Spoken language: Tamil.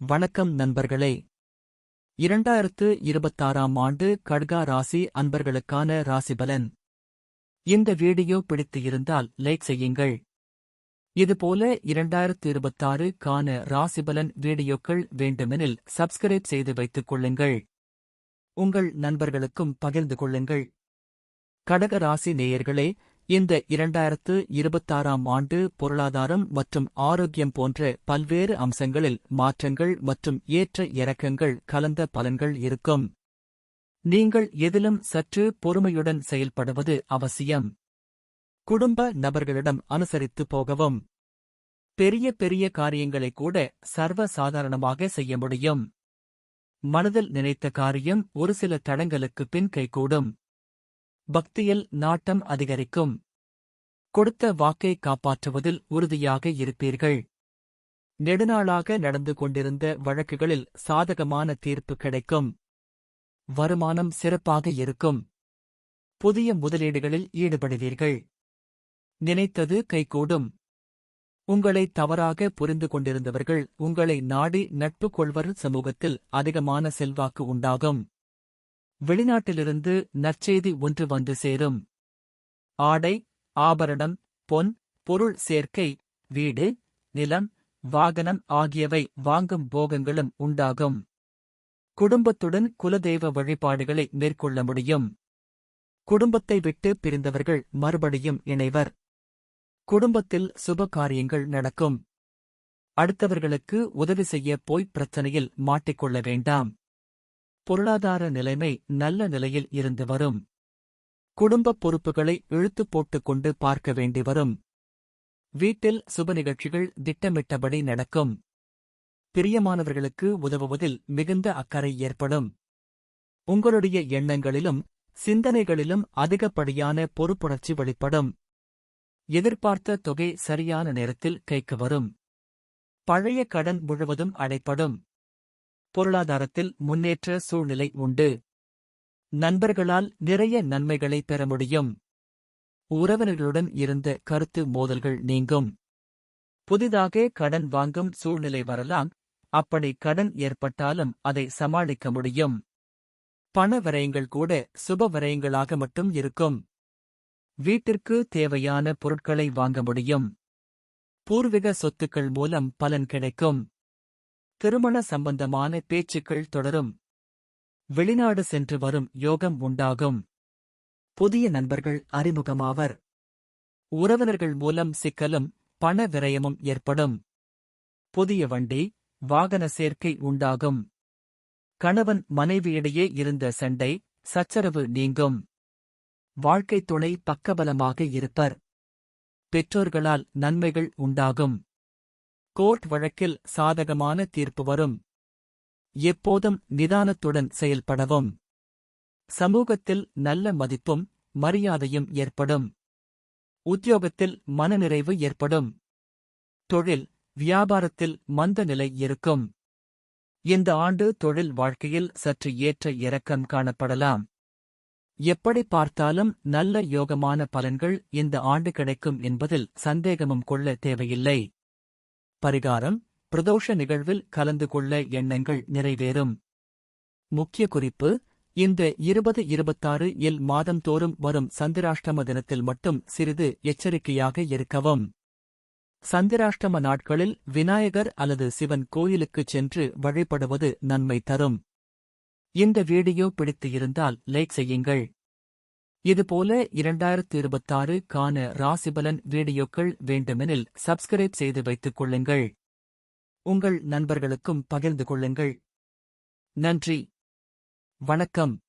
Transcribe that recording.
வணக்கம் நண்பர்களே. இரண்டாயிரத்து இருபத்தாறாம் ஆண்டு கட்கா ராசி அன்பர்களுக்கான ராசிபலன் இந்த வீடியோ பிடித்து இருந்தால் லைக் செய்யுங்கள். இதுபோல இரண்டாயிரத்து இருபத்தாறு கான ராசிபலன் வீடியோக்கள் வேண்டுமெனில் சப்ஸ்கிரைப் செய்து வைத்துக் கொள்ளுங்கள். உங்கள் நண்பர்களுக்கும் பகிர்ந்து கொள்ளுங்கள். கடக ராசி நேயர்களே இந்த இரண்டாயிரத்து இருபத்தாறாம் ஆண்டு பொருளாதாரம் மற்றும் ஆரோக்கியம் போன்ற பல்வேறு அம்சங்களில் மாற்றங்கள் மற்றும் ஏற்ற இறக்கங்கள் கலந்த பலன்கள் இருக்கும். நீங்கள் எதிலும் சற்று பொறுமையுடன் செயல்படுவது அவசியம். குடும்ப நபர்களிடம் அனுசரித்து போகவும். பெரிய பெரிய காரியங்களை கூட சர்வ சாதாரணமாக செய்ய முடியும். மனதில் நினைத்த காரியம் ஒரு சில தடங்களுக்கு பின் கைகூடும். பக்தியில் நாட்டம் அதிகரிக்கும். கொடுத்த வாக்கை காப்பாற்றுவதில் உறுதியாக இருப்பீர்கள். நெடுநாளாக நடந்து கொண்டிருந்த வழக்குகளில் சாதகமான தீர்ப்பு கிடைக்கும். வருமானம் சிறப்பாக இருக்கும். புதிய முதலீடுகளில் ஈடுபடுவீர்கள். நினைத்தது கைகூடும். உங்களை தவறாக புரிந்து கொண்டிருந்தவர்கள் உங்களை நாடி நட்பு கொள்வர் சமூகத்தில் அதிகமான செல்வாக்கு உண்டாகும். வெளிநாட்டிலிருந்து நற்செய்தி ஒன்று வந்து சேரும். ஆடை ஆபரணம் பொன் பொருள் சேர்க்கை வீடு நிலம் வாகனம் ஆகியவை வாங்கும் போகங்களும் உண்டாகும். குடும்பத்துடன் குலதெய்வ வழிபாடுகளை மேற்கொள்ள முடியும். குடும்பத்தை விட்டு பிரிந்தவர்கள் மறுபடியும் இணைவர். குடும்பத்தில் சுப காரியங்கள் நடக்கும். அடுத்தவர்களுக்கு உதவி செய்ய போய் பிரச்சனையில் மாட்டிக்கொள்ள வேண்டாம். பொருளாதார நிலைமை நல்ல நிலையில் இருந்து வரும். குடும்பப் பொறுப்புகளை இழுத்து போட்டுக் கொண்டு பார்க்க வேண்டி வரும். வீட்டில் சுப நிகழ்ச்சிகள் திட்டமிட்டபடி நடக்கும். பிரியமானவர்களுக்கு உதவுவதில் மிகுந்த அக்கறை ஏற்படும். உங்களுடைய எண்ணங்களிலும் சிந்தனைகளிலும் அதிகப்படியான பொறுப்புணர்ச்சி வெளிப்படும். எதிர்பார்த்த தொகை சரியான நேரத்தில் கைக்கு வரும். பழைய கடன் முழுவதும் அடைப்படும். பொருளாதாரத்தில் முன்னேற்ற சூழ்நிலை உண்டு. நண்பர்களால் நிறைய நன்மைகளை பெற முடியும். உறவினர்களுடன் இருந்த கருத்து மோதல்கள் நீங்கும். புதிதாக கடன் வாங்கும் சூழ்நிலை வரலாம். அப்படி கடன் ஏற்பட்டாலும் அதை சமாளிக்க முடியும். பண விரயங்கள் கூட சுப விரயங்களாக மட்டும் இருக்கும். வீட்டிற்கு தேவையான பொருட்களை வாங்க முடியும். பூர்வீக சொத்துக்கள் மூலம் பலன் கிடைக்கும். திருமண சம்பந்தமான பேச்சுக்கள் தொடரும். வெளிநாடு சென்று வரும் யோகம் உண்டாகும். புதிய நண்பர்கள் அறிமுகமாவர். உறவினர்கள் மூலம் சிக்கலும் பண விரயமும் ஏற்படும். புதிய வண்டி வாகன சேர்க்கை உண்டாகும். கணவன் மனைவியிடையே இருந்த சண்டை சச்சரவு நீங்கும். வாழ்க்கைத் துணை பக்கபலமாக இருப்பர். பெற்றோர்களால் நன்மைகள் உண்டாகும். கோர்ட் வழக்கில் சாதகமான தீர்ப்பு வரும். எப்போதும் நிதானத்துடன் செயல்படவும். சமூகத்தில் நல்ல மதிப்பும் மரியாதையும் ஏற்படும். உத்தியோகத்தில் மனநிறைவு ஏற்படும். தொழில் வியாபாரத்தில் மந்த நிலை இருக்கும். இந்த ஆண்டு தொழில் வாழ்க்கையில் சற்று ஏற்ற இறக்கம் காணப்படலாம். எப்படி பார்த்தாலும் நல்ல யோகமான பலன்கள் இந்த ஆண்டு கிடைக்கும் என்பதில் சந்தேகமும் கொள்ள தேவையில்லை. பரிகாரம் பிரதோஷ நிகழ்வில் கலந்து கொள்ள எண்ணங்கள் நிறைவேறும். முக்கிய குறிப்பு இந்த இருபது இருபத்தாறு இல் மாதந்தோறும் வரும் சந்திராஷ்டம தினத்தில் மட்டும் சிறிது எச்சரிக்கையாக இருக்கவும். சந்திராஷ்டம நாட்களில் விநாயகர் அல்லது சிவன் கோயிலுக்குச் சென்று வழிபடுவது நன்மை தரும். இந்த வீடியோ பிடித்து இருந்தால் லைக் செய்யுங்கள். இதுபோல இரண்டாயிரத்து இருபத்தாறு கான ராசிபலன் வீடியோக்கள் வேண்டுமெனில் சப்ஸ்கிரைப் செய்து வைத்துக் கொள்ளுங்கள். உங்கள் நண்பர்களுக்கும் பகிர்ந்து கொள்ளுங்கள். நன்றி. வணக்கம்.